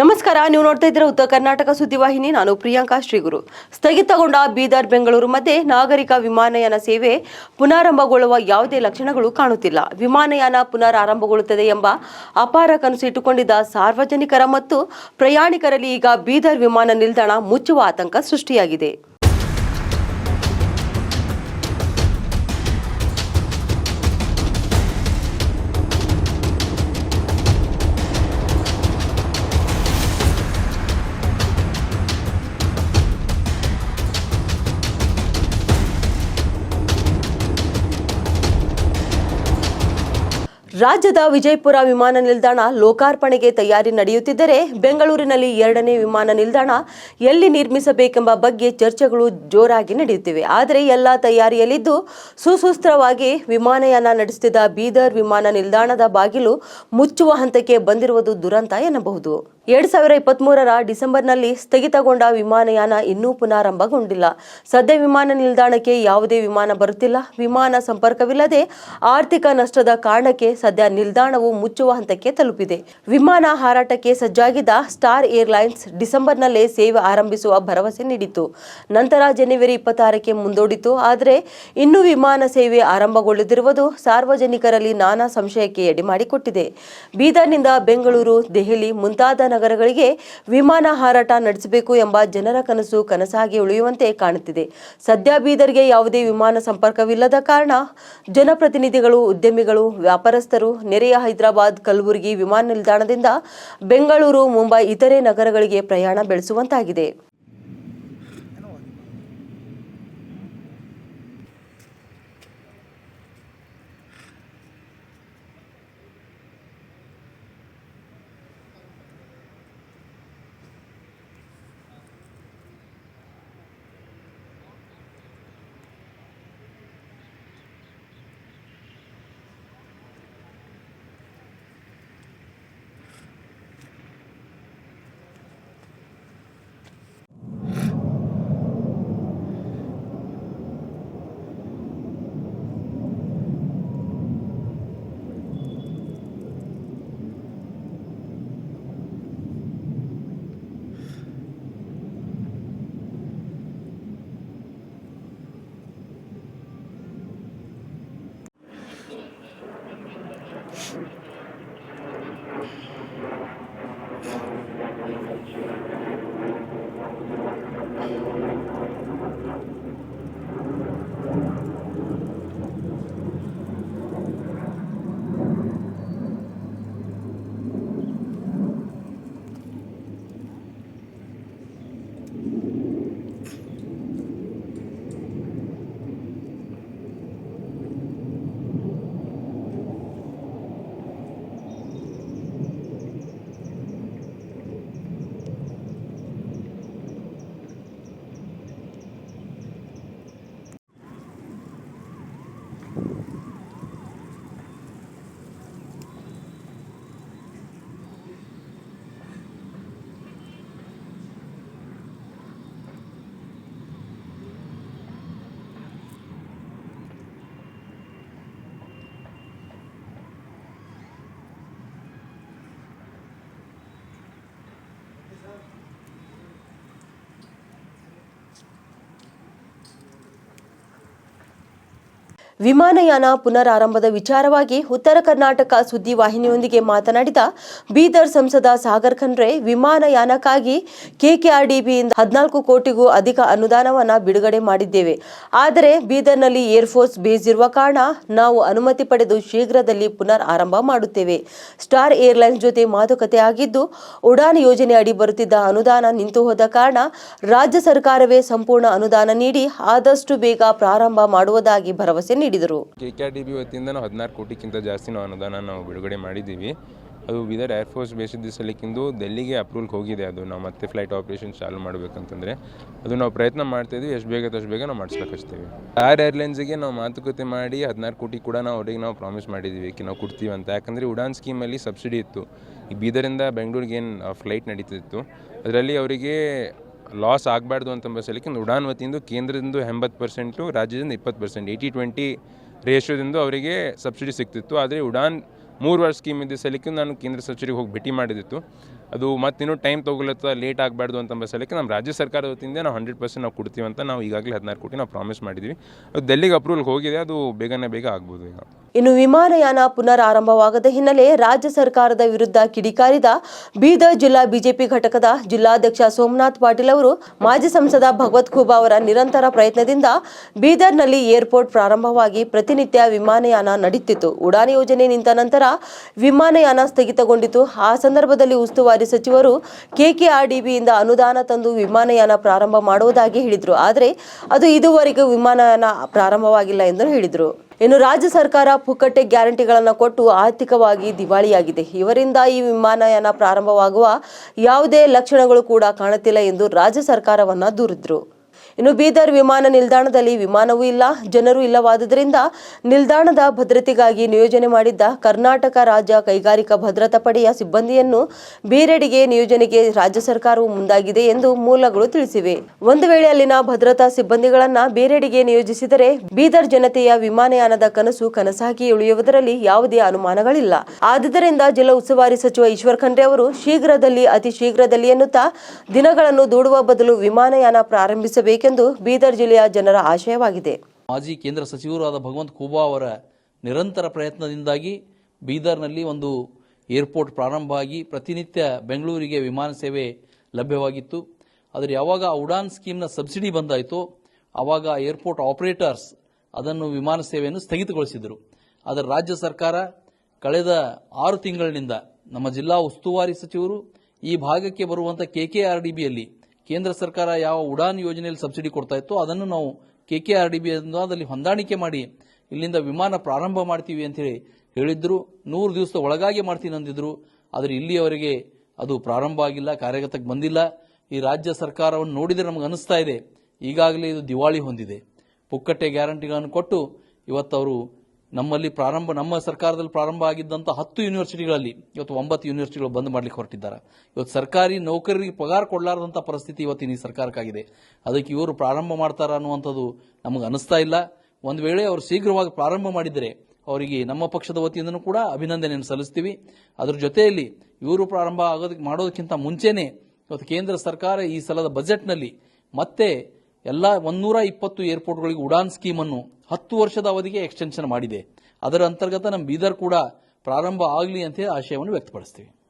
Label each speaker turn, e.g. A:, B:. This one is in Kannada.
A: ನಮಸ್ಕಾರ, ನೀವು ನೋಡ್ತಾ ಇದ್ದೀರಾ ಉತ್ತರ ಕರ್ನಾಟಕ ಸುದ್ದಿವಾಹಿನಿ ನಾನು ಪ್ರಿಯಾಂಕಾ ಶ್ರೀಗುರು. ಸ್ಥಗಿತಗೊಂಡ ಬೀದರ್, ಬೆಂಗಳೂರು ಮಧ್ಯೆ ನಾಗರಿಕ ವಿಮಾನಯಾನ ಸೇವೆ ಪುನರಾರಂಭಗೊಳ್ಳುವ ಯಾವುದೇ ಲಕ್ಷಣಗಳು ಕಾಣುತ್ತಿಲ್ಲ. ವಿಮಾನಯಾನ ಪುನರಾರಂಭಗೊಳ್ಳುತ್ತದೆ ಎಂಬ ಅಪಾರ ಕನಸು ಇಟ್ಟುಕೊಂಡಿದ್ದ ಸಾರ್ವಜನಿಕರ ಮತ್ತು ಪ್ರಯಾಣಿಕರಲ್ಲಿ ಈಗ ಬೀದರ್ ವಿಮಾನ ನಿಲ್ದಾಣ ಮುಚ್ಚುವ ಆತಂಕ ಸೃಷ್ಟಿಯಾಗಿದೆ. ರಾಜ್ಯದ ವಿಜಯಪುರ ವಿಮಾನ ನಿಲ್ದಾಣ ಲೋಕಾರ್ಪಣೆಗೆ ತಯಾರಿ ನಡೆಯುತ್ತಿದ್ದರೆ ಬೆಂಗಳೂರಿನಲ್ಲಿ ಎರಡನೇ ವಿಮಾನ ನಿಲ್ದಾಣ ಎಲ್ಲಿ ನಿರ್ಮಿಸಬೇಕೆಂಬ ಬಗ್ಗೆ ಚರ್ಚೆಗಳು ಜೋರಾಗಿ ನಡೆಯುತ್ತಿವೆ. ಆದರೆ ಎಲ್ಲ ತಯಾರಿಯಲ್ಲಿದ್ದು ಸುಸೂತ್ರವಾಗಿ ವಿಮಾನಯಾನ ನಡೆಸುತ್ತಿದ್ದ ಬೀದರ್ ವಿಮಾನ ನಿಲ್ದಾಣದ ಬಾಗಿಲು ಮುಚ್ಚುವ ಹಂತಕ್ಕೆ ಬಂದಿರುವುದು ದುರಂತ ಎನ್ನಬಹುದು. ಎರಡ್ ಸಾವಿರ ಇಪ್ಪತ್ಮೂರರ ಡಿಸೆಂಬರ್ನಲ್ಲಿ ಸ್ಥಗಿತಗೊಂಡ ವಿಮಾನಯಾನ ಇನ್ನೂ ಪುನರಾರಂಭಗೊಂಡಿಲ್ಲ ಸದ್ಯ ವಿಮಾನ ನಿಲ್ದಾಣಕ್ಕೆ ಯಾವುದೇ ವಿಮಾನ ಬರುತ್ತಿಲ್ಲ. ವಿಮಾನ ಸಂಪರ್ಕವಿಲ್ಲದೆ ಆರ್ಥಿಕ ನಷ್ಟದ ಕಾರಣಕ್ಕೆ ಸದ್ಯ ನಿಲ್ದಾಣವು ಮುಚ್ಚುವ ಹಂತಕ್ಕೆ ತಲುಪಿದೆ. ವಿಮಾನ ಹಾರಾಟಕ್ಕೆ ಸಜ್ಜಾಗಿದ್ದ ಸ್ಟಾರ್ ಏರ್ಲೈನ್ಸ್ ಡಿಸೆಂಬರ್ನಲ್ಲೇ ಸೇವೆ ಆರಂಭಿಸುವ ಭರವಸೆ ನೀಡಿತು ನಂತರ ಜನವರಿ ಇಪ್ಪತ್ತಾರಕ್ಕೆ ಮುಂದೂಡಿತು. ಆದರೆ ಇನ್ನೂ ವಿಮಾನ ಸೇವೆ ಆರಂಭಗೊಳ್ಳದಿರುವುದು ಸಾರ್ವಜನಿಕರಲ್ಲಿ ನಾನಾ ಸಂಶಯಕ್ಕೆ ಎಡೆ ಮಾಡಿಕೊಟ್ಟಿದೆ ಬೀದರ್ನಿಂದ ಬೆಂಗಳೂರು, ದೆಹಲಿ ಮುಂತಾದ ನಗರಗಳಿಗೆ ವಿಮಾನ ಹಾರಾಟ ನಡೆಸಬೇಕು ಎಂಬ ಜನರ ಕನಸು ಕನಸಾಗಿ ಉಳಿಯುವಂತೆ ಕಾಣುತ್ತಿದೆ. ಸದ್ಯ ಬೀದರ್ಗೆ ಯಾವುದೇ ವಿಮಾನ ಸಂಪರ್ಕವಿಲ್ಲದ ಕಾರಣ ಜನಪ್ರತಿನಿಧಿಗಳು, ಉದ್ಯಮಿಗಳು, ವ್ಯಾಪಾರಸ್ಥರು ನೆರೆಯ ಹೈದರಾಬಾದ್ ಕಲಬುರಗಿ ವಿಮಾನ ನಿಲ್ದಾಣದಿಂದ ಬೆಂಗಳೂರು ಮುಂಬೈ ಇತರೆ ನಗರಗಳಿಗೆ ಪ್ರಯಾಣ ಬೆಳೆಸುವಂತಾಗಿದೆ. ವಿಮಾನಯಾನ ಪುನರಾರಂಭದ ವಿಚಾರವಾಗಿ ಉತ್ತರ ಕರ್ನಾಟಕ ಸುದ್ದಿವಾಹಿನಿಯೊಂದಿಗೆ ಮಾತನಾಡಿದ ಬೀದರ್ ಸಂಸದ ಸಾಗರ್ ಖಂಡ್ರೆ, ವಿಮಾನಯಾನಕ್ಕಾಗಿ ಕೆಕೆಆರ್ಡಿಬಿಯಿಂದ ಹದಿನಾಲ್ಕು ಕೋಟಿಗೂ ಅಧಿಕ ಅನುದಾನವನ್ನು ಬಿಡುಗಡೆ ಮಾಡಿದ್ದೇವೆ. ಆದರೆ ಬೀದರ್ನಲ್ಲಿ ಏರ್ಫೋರ್ಸ್ ಬೇಸ್ ಇರುವ ಕಾರಣ ನಾವು ಅನುಮತಿ ಪಡೆದು ಶೀಘ್ರದಲ್ಲಿ ಪುನರ್ ಆರಂಭ ಮಾಡುತ್ತೇವೆ. ಸ್ಟಾರ್ ಏರ್ಲೈನ್ಸ್ ಜೊತೆ ಮಾತುಕತೆ ಆಗಿದ್ದು, ಉಡಾನ್ ಯೋಜನೆ ಅಡಿ ಬರುತ್ತಿದ್ದ ಅನುದಾನ ನಿಂತು ಹೋದ ಕಾರಣ ರಾಜ್ಯ ಸರ್ಕಾರವೇ ಸಂಪೂರ್ಣ ಅನುದಾನ ನೀಡಿ ಆದಷ್ಟು ಬೇಗ ಪ್ರಾರಂಭ ಮಾಡುವುದಾಗಿ ಭರವಸೆ ನೀಡಿದರು.
B: ಕೆಕೆಆರ್ಡಿಬಿ ವತಿಯಿಂದ ನಾವು ಹದಿನಾರು ಕೋಟಿಗಿಂತ ಜಾಸ್ತಿ ನಾವು ಅನುದಾನ ನಾವು ಬಿಡುಗಡೆ ಮಾಡಿದ್ದೀವಿ. ಅದು ಬೀದರ್ ಏರ್ಫೋರ್ಸ್ ಬೇಸಿದ್ದ ಸಲಕ್ಕಿಂದು ಡೆಲ್ಲಿಗೆ ಅಪ್ರೂವಲ್ಗೆ ಹೋಗಿದೆ. ಅದು ನಾವು ಮತ್ತೆ ಫ್ಲೈಟ್ ಆಪರೇಷನ್ ಚಾಲು ಮಾಡಬೇಕಂತಂದರೆ ಅದು ನಾವು ಪ್ರಯತ್ನ ಮಾಡ್ತಾಯಿದ್ವಿ ಎಷ್ಟು ಬೇಗ ಅಷ್ಟು ಬೇಗ ನಾವು ಮಾಡಿಸ್ಲಿಕ್ಕೆ ಆರ್ ಏರ್ಲೈನ್ಸಿಗೆ ನಾವು ಮಾತುಕತೆ ಮಾಡಿ ಹದಿನಾರು ಕೋಟಿ ಕೂಡ ನಾವು ಅವ್ರಿಗೆ ನಾವು ಪ್ರಾಮಿಸ್ ಮಾಡಿದ್ದೀವಿ ನಾವು ಕೊಡ್ತೀವಿ ಅಂತ ಯಾಕಂದರೆ ಉಡಾನ್ ಸ್ಕೀಮಲ್ಲಿ ಸಬ್ಸಿಡಿ ಇತ್ತು. ಈ ಬೀದರಿಂದ ಬೆಂಗಳೂರಿಗೆ ಏನು ಫ್ಲೈಟ್ ನಡೀತಿತ್ತು. ಅದರಲ್ಲಿ ಅವರಿಗೆ ಲಾಸ್ ಆಗಬಾರ್ದು ಅಂತ ಸಲಕ್ಕೆ ಉಡಾನ್ ವತಿಯಿಂದ ಕೇಂದ್ರದಿಂದ ಎಂಬತ್ತು ಪರ್ಸೆಂಟು ರಾಜ್ಯದಿಂದ ಇಪ್ಪತ್ತು ಪರ್ಸೆಂಟ್ ಏಯ್ಟಿ ಟ್ವೆಂಟಿ ರೇಷೋದಿಂದ ಅವರಿಗೆ ಸಬ್ಸಿಡಿ ಸಿಗ್ತಿತ್ತು. ಆದರೆ ಉಡಾನ್ ಮೂರು ವರ್ಷ ಸ್ಕೀಮ್ ಇದ್ದ ಸಲಕ್ಕೆ ನಾನು ಕೇಂದ್ರ ಸಚಿವರಿಗೆ ಹೋಗಿ ಭೇಟಿ ಮಾಡಿದಿತ್ತು. ಅದು ಮತ್ತಿನ್ನೂ ಟೈಮ್ ತೊಗೊಳತ್ತ ಲೇಟ್ ಆಗಬಾರ್ದು ಅಂತ ಸಲಕ್ಕೆ ನಮ್ಮ ರಾಜ್ಯ ಸರ್ಕಾರದ ವತಿಯಿಂದ ನಾವು ಹಂಡ್ರೆಡ್ ಪರ್ಸೆಂಟ್ ನಾವು ಕೊಡ್ತೀವಿ ಅಂತ ನಾವು ಈಗಾಗಲೇ ಹದಿನಾರು ಕೋಟಿ ನಾವು ಪ್ರಾಮಿಸ್ ಮಾಡಿದ್ವಿ. ಅದು ಡೆಲ್ಲಿಗೆ ಅಪ್ರೂವಲ್ ಹೋಗಿದೆ, ಅದು ಬೇಗನೆ ಬೇಗ ಆಗ್ಬೋದು ಈಗ.
A: ಇನ್ನು ವಿಮಾನಯಾನ ಪುನರಾರಂಭವಾಗದ ಹಿನ್ನೆಲೆ ರಾಜ್ಯ ಸರ್ಕಾರದ ವಿರುದ್ಧ ಕಿಡಿಕಾರಿದ ಬೀದರ್ ಜಿಲ್ಲಾ ಬಿಜೆಪಿ ಘಟಕದ ಜಿಲ್ಲಾಧ್ಯಕ್ಷ ಸೋಮನಾಥ್ ಪಾಟೀಲ್ ಅವರು ಮಾಜಿ ಸಂಸದ ಭಗವತ್ ಖೂಬಾ ಅವರ ನಿರಂತರ ಪ್ರಯತ್ನದಿಂದ ಬೀದರ್ನಲ್ಲಿ ಏರ್ಪೋರ್ಟ್ ಪ್ರಾರಂಭವಾಗಿ ಪ್ರತಿನಿತ್ಯ ವಿಮಾನಯಾನ ನಡೆಯುತ್ತಿತ್ತು ಉಡಾನ್ ಯೋಜನೆ ನಿಂತ ನಂತರ ವಿಮಾನಯಾನ ಸ್ಥಗಿತಗೊಂಡಿತು. ಆ ಸಂದರ್ಭದಲ್ಲಿ ಉಸ್ತುವಾರಿ ಸಚಿವರು ಕೆಕೆಆರ್ಡಿಬಿಯಿಂದ ಅನುದಾನ ತಂದು ವಿಮಾನಯಾನ ಪ್ರಾರಂಭ ಮಾಡುವುದಾಗಿ ಹೇಳಿದರು. ಆದರೆ ಅದು ಇದುವರೆಗೂ ವಿಮಾನಯಾನ ಪ್ರಾರಂಭವಾಗಿಲ್ಲ ಎಂದು ಹೇಳಿದರು. ಇನ್ನು ರಾಜ್ಯ ಸರ್ಕಾರ ಪುಕ್ಕಟ್ಟೆ ಗ್ಯಾರಂಟಿಗಳನ್ನು ಕೊಟ್ಟು ಆರ್ಥಿಕವಾಗಿ ದಿವಾಳಿಯಾಗಿದೆ. ಇವರಿಂದ ಈ ವಿಮಾನಯಾನ ಪ್ರಾರಂಭವಾಗುವ ಯಾವುದೇ ಲಕ್ಷಣಗಳು ಕೂಡ ಕಾಣುತ್ತಿಲ್ಲ ಎಂದು ರಾಜ್ಯ ಸರ್ಕಾರವನ್ನು ದೂರಿದ್ರು. ಇನ್ನು ಬೀದರ್ ವಿಮಾನ ನಿಲ್ದಾಣದಲ್ಲಿ ವಿಮಾನವೂ ಇಲ್ಲ, ಜನರು ಇಲ್ಲವಾದುದರಿಂದ ನಿಲ್ದಾಣದ ಭದ್ರತೆಗಾಗಿ ನಿಯೋಜನೆ ಮಾಡಿದ್ದ ಕರ್ನಾಟಕ ರಾಜ್ಯ ಕೈಗಾರಿಕಾ ಭದ್ರತಾ ಪಡೆಯ ಸಿಬ್ಬಂದಿಯನ್ನು ಬೇರೆಡೆಗೆ ನಿಯೋಜನೆಗೆ ರಾಜ್ಯ ಸರ್ಕಾರವು ಮುಂದಾಗಿದೆ ಎಂದು ಮೂಲಗಳು ತಿಳಿಸಿವೆ. ಒಂದು ವೇಳೆ ಅಲ್ಲಿನ ಭದ್ರತಾ ಸಿಬ್ಬಂದಿಗಳನ್ನ ಬೇರೆಡೆಗೆ ನಿಯೋಜಿಸಿದರೆ ಬೀದರ್ ಜನತೆಯ ವಿಮಾನಯಾನದ ಕನಸು ಕನಸಾಗಿ ಉಳಿಯುವುದರಲ್ಲಿ ಯಾವುದೇ ಅನುಮಾನಗಳಿಲ್ಲ. ಆದುದರಿಂದ ಜಿಲ್ಲಾ ಉಸ್ತುವಾರಿ ಸಚಿವ ಈಶ್ವರ್ ಖಂಡ್ರೆ ಅವರು ಶೀಘ್ರದಲ್ಲಿ, ಅತಿ ಶೀಘ್ರದಲ್ಲಿ ಎನ್ನುತ್ತಾ ದಿನಗಳನ್ನು ದೂಡುವ ಬದಲು ವಿಮಾನಯಾನ ಪ್ರಾರಂಭಿಸಬೇಕೆಂದು ಬೀದರ್ ಜಿಲ್ಲೆಯ ಜನರ ಆಶಯವಾಗಿದೆ.
C: ಮಾಜಿ ಕೇಂದ್ರ ಸಚಿವರಾದ ಭಗವಂತ ಖೂಬಾ ಅವರ ನಿರಂತರ ಪ್ರಯತ್ನದಿಂದಾಗಿ ಬೀದರ್ನಲ್ಲಿ ಒಂದು ಏರ್ಪೋರ್ಟ್ ಪ್ರಾರಂಭ ಆಗಿ ಪ್ರತಿನಿತ್ಯ ಬೆಂಗಳೂರಿಗೆ ವಿಮಾನ ಸೇವೆ ಲಭ್ಯವಾಗಿತ್ತು. ಆದರೆ ಯಾವಾಗ ಉಡಾನ್ ಸ್ಕೀಮ್ನ ಸಬ್ಸಿಡಿ ಬಂದಾಯಿತೋ ಆವಾಗ ಏರ್ಪೋರ್ಟ್ ಆಪರೇಟರ್ಸ್ ಅದನ್ನು ವಿಮಾನ ಸೇವೆಯನ್ನು ಸ್ಥಗಿತಗೊಳಿಸಿದರು. ಆದರೆ ರಾಜ್ಯ ಸರ್ಕಾರ ಕಳೆದ ಆರು ತಿಂಗಳಿನಿಂದ ನಮ್ಮ ಜಿಲ್ಲಾ ಉಸ್ತುವಾರಿ ಸಚಿವರು ಈ ಭಾಗಕ್ಕೆ ಬರುವಂತ ಕೆಕೆಆರ್ಡಿಬಿಯಲ್ಲಿ ಕೇಂದ್ರ ಸರ್ಕಾರ ಯಾವ ಉಡಾನ್ ಯೋಜನೆಯಲ್ಲಿ ಸಬ್ಸಿಡಿ ಕೊಡ್ತಾ ಇತ್ತು ಅದನ್ನು ನಾವು K K R D B ಅದರಲ್ಲಿ ಹೊಂದಾಣಿಕೆ ಮಾಡಿ ಇಲ್ಲಿಂದ ವಿಮಾನ ಪ್ರಾರಂಭ ಮಾಡ್ತೀವಿ ಅಂತ ಹೇಳಿ ಹೇಳಿದ್ರು. ನೂರು ದಿವಸದ ಒಳಗಾಗಿ ಮಾಡ್ತೀನಿ ಅಂದಿದ್ರು. ಆದರೆ ಇಲ್ಲಿಯವರೆಗೆ ಅದು ಪ್ರಾರಂಭ ಆಗಿಲ್ಲ, ಕಾರ್ಯಗತಕ್ಕೆ ಬಂದಿಲ್ಲ. ಈ ರಾಜ್ಯ ಸರ್ಕಾರವನ್ನು ನೋಡಿದರೆ ನಮಗೆ ಅನಿಸ್ತಾ ಇದೆ. ಈಗಾಗಲೇ ಇದು ದಿವಾಳಿ ಹೊಂದಿದೆ. ಪುಕ್ಕಟ್ಟೆ ಗ್ಯಾರಂಟಿಗಳನ್ನು ಕೊಟ್ಟು ಇವತ್ತವರು ನಮ್ಮಲ್ಲಿ ಪ್ರಾರಂಭ, ನಮ್ಮ ಸರ್ಕಾರದಲ್ಲಿ ಪ್ರಾರಂಭ ಆಗಿದ್ದಂಥ ಹತ್ತು ಯೂನಿವರ್ಸಿಟಿಗಳಲ್ಲಿ ಇವತ್ತು ಒಂಬತ್ತು ಯೂನಿವರ್ಸಿಟಿಗಳು ಬಂದ್ ಮಾಡ್ಲಿಕ್ಕೆ ಹೊರಟಿದ್ದಾರೆ. ಇವತ್ತು ಸರ್ಕಾರಿ ನೌಕರರಿಗೆ ಪಗಾರ ಕೊಡಲಾರದಂಥ ಪರಿಸ್ಥಿತಿ ಇವತ್ತಿನ ಈ ಸರ್ಕಾರಕ್ಕಾಗಿದೆ. ಅದಕ್ಕೆ ಇವರು ಪ್ರಾರಂಭ ಮಾಡ್ತಾರ ಅನ್ನುವಂಥದ್ದು ನಮಗೆ ಅನಿಸ್ತಾ ಇಲ್ಲ. ಒಂದು ವೇಳೆ ಅವರು ಶೀಘ್ರವಾಗಿ ಪ್ರಾರಂಭ ಮಾಡಿದರೆ ಅವರಿಗೆ ನಮ್ಮ ಪಕ್ಷದ ವತಿಯಿಂದನೂ ಕೂಡ ಅಭಿನಂದನೆಯನ್ನು ಸಲ್ಲಿಸ್ತೀವಿ. ಅದರ ಜೊತೆಯಲ್ಲಿ ಇವರು ಪ್ರಾರಂಭ ಆಗೋದಕ್ಕೆ ಮಾಡೋದಕ್ಕಿಂತ ಮುಂಚೆನೆ ಇವತ್ತು ಕೇಂದ್ರ ಸರ್ಕಾರ ಈ ಸಲದ ಬಜೆಟ್ನಲ್ಲಿ ಮತ್ತೆ ಎಲ್ಲ ಒಂದೂರ ಇಪ್ಪತ್ತು ಏರ್ಪೋರ್ಟ್ಗಳಿಗೆ ಉಡಾನ್ ಸ್ಕೀಮ್ ಅನ್ನು ಹತ್ತು ವರ್ಷದ ಅವಧಿಗೆ ಎಕ್ಸ್ಟೆನ್ಷನ್ ಮಾಡಿದೆ. ಅದರ ಅಂತರ್ಗತ ನಮ್ಮ ಬೀದರ್ ಕೂಡ ಪ್ರಾರಂಭ ಆಗಲಿ ಅಂತ ಆಶಯವನ್ನು ವ್ಯಕ್ತಪಡಿಸ್ತೀವಿ.